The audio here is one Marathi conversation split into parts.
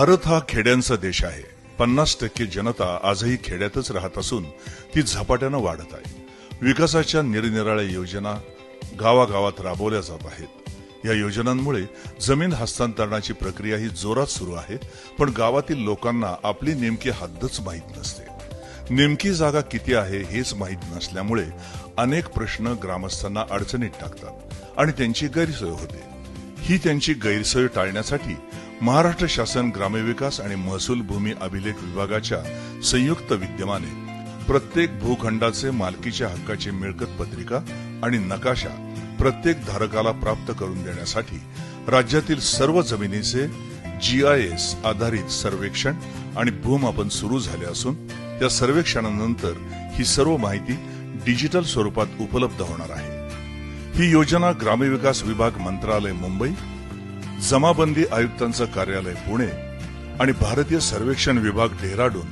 भारत हा खेड्यांचा देश आहे. पन्नास टक्के जनता आजही खेड्यातच राहत असून ती झपाट्यानं वाढत आहे. विकासाच्या निरनिराळ्या योजना गावागावात राबवल्या जात आहेत. या योजनांमुळे जमीन हस्तांतरणाची प्रक्रिया ही जोरात सुरू आहे पण गावातील लोकांना आपली नेमकी हद्दच माहीत नसते. नेमकी जागा किती आहे हेच माहीत नसल्यामुळे अनेक प्रश्न ग्रामस्थांना अडचणीत टाकतात आणि त्यांची गैरसोय होते. ही त्यांची गैरसोय टाळण्यासाठी महाराष्ट्र शासन ग्रामविकास आणि महसूल भूमी अभिलेख विभागाच्या संयुक्त विद्यमाने प्रत्येक भूखंडाचे मालकीच्या हक्काची मिळकत पत्रिका आणि नकाशा प्रत्येक धारकाला प्राप्त करून देण्यासाठी राज्यातील सर्व जमिनीचे जीआयएस आधारित सर्वेक्षण आणि भूमापन सुरू झाले असून त्या सर्वेक्षणानंतर ही सर्व माहिती डिजिटल स्वरूपात उपलब्ध होणार आहे. ही योजना ग्रामविकास विभाग मंत्रालय मुंबई जमाबंदी आयुक्तांचं कार्यालय पुणे आणि भारतीय सर्वेक्षण विभाग डेहराडून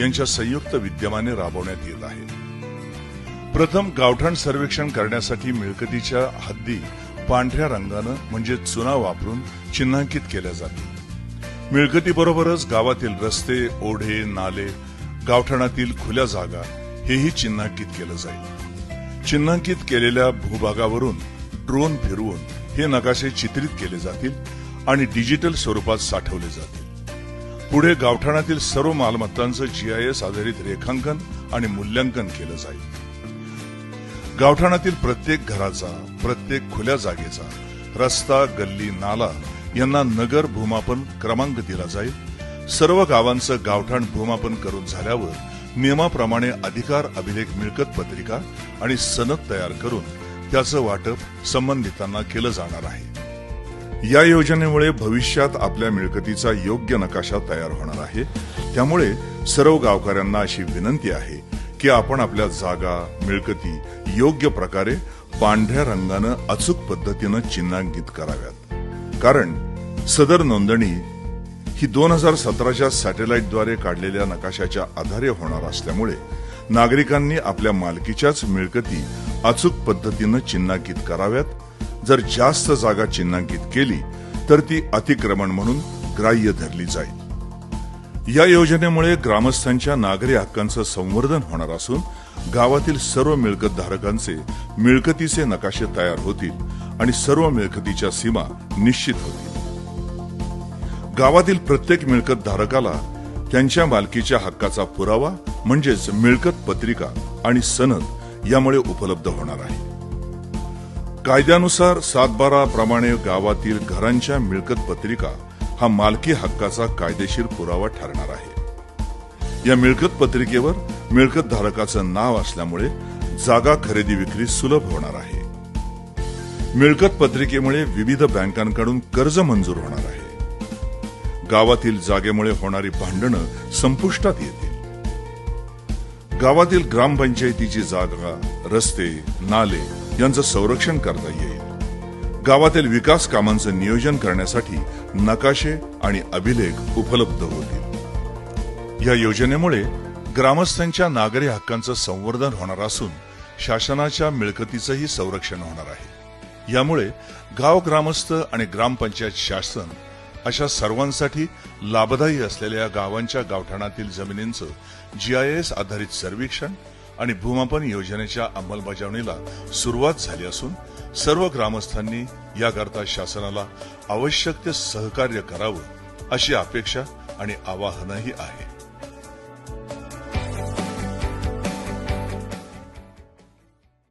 यांच्या संयुक्त विद्यमाने राबवण्यात येत आहे. प्रथम गावठाण सर्वेक्षण करण्यासाठी मिळकतीच्या हद्दी पांढऱ्या रंगानं म्हणजे चुना वापरून चिन्हांकित केल्या जातील. मिळकतीबरोबरच गावातील रस्ते ओढे नाले गावठाणातील खुल्या जागा हेही चिन्हांकित केलं जाईल. चिन्हांकित केलेल्या भूभागावरून ड्रोन फिरवून हे नकाशे चित्रित केले जातील आणि डिजिटल स्वरूपात साठवले जातील. पुढे गावठाणातील सर्व मालमत्तांचं जीआयएस आधारित रेखांकन आणि मूल्यांकन केलं जाईल. गावठाणातील प्रत्येक घराचा प्रत्येक खुल्या जागेचा रस्ता गल्ली नाला यांना नगर भूमापन क्रमांक दिला जाईल. सर्व गावांचं गावठाण भूमापन करून झाल्यावर नियमाप्रमाणे अधिकार अभिलेख मिळकत पत्रिका आणि सनद तयार करून त्याचं वाटप संबंधितांना केलं जाणार आहे. या योजनेमुळे भविष्यात आपल्या मिळकतीचा योग्य नकाशा तयार होणार आहे. त्यामुळे सर्व गावकऱ्यांना अशी विनंती आहे की आपण आपल्या जागा मिळकती योग्य प्रकारे पांढऱ्या रंगानं अचूक पद्धतीनं चिन्हांकित कराव्यात. कारण सदर नोंदणी ही दोन हजार सतराच्या सॅटेलाइटद्वारे काढलेल्या नकाशाच्या आधारे होणार असल्यामुळे नागरिकांनी आपल्या मालकीच्याच मिळकती अचूक पद्धतीनं चिन्हांकित कराव्यात. जर जास्त जागा चिन्हांकित केली तर ती अतिक्रमण म्हणून ग्राह्य धरली जाईल. या योजनेमुळे ग्रामस्थांच्या नागरी हक्कांचं संवर्धन होणार असून गावातील सर्व मिळकतधारकांचे मिळकतीचे नकाशे तयार होतील आणि सर्व मिळकतीच्या सीमा निश्चित होतील. गावातील प्रत्येक मिळकतधारकाला त्यांच्या मालकीच्या हक्काचा पुरावा म्हणजेच मिळकत पत्रिका आणि सनद यामुळे उपलब्ध होणार आहे. कायद्यानुसार सातबारा प्रमाणे गावातील घरांच्या मिळकत पत्रिका हा मालकी हक्काचा कायदेशीर पुरावा ठरणार आहे. या मिळकत पत्रिकेवर मिळकत धारकाचं नाव असल्यामुळे जागा खरेदी विक्री सुलभ होणार आहे. मिळकत पत्रिकेमुळे विविध बँकांकडून कर्ज मंजूर होणार आहे. गावातील जागेमुळे होणारी भांडणं संपुष्टात येतील. गावातील ग्रामपंचायतीची जागा रस्ते नाले यांचं संरक्षण करता येईल. गावातील विकास कामांचं नियोजन करण्यासाठी नकाशे आणि अभिलेख उपलब्ध होतील. या योजनेमुळे ग्रामस्थांच्या नागरी हक्कांचं संवर्धन होणार असून शासनाच्या मिळकतीचंही संरक्षण होणार आहे. यामुळे गाव ग्रामस्थ आणि ग्रामपंचायत शासन अशा सर्वांसाठी लाभदायी असलेल्या गावांच्या गावठाणातील जमिनींचं जीआयएस आधारित सर्वेक्षण आणि भूमापन योजनेच्या अंमलबजावणीला सुरुवात झाली असून सर्व ग्रामस्थांनी याकरता शासनाला आवश्यक ते सहकार्य करावं अशी अपेक्षा आणि आवाहनही आहे.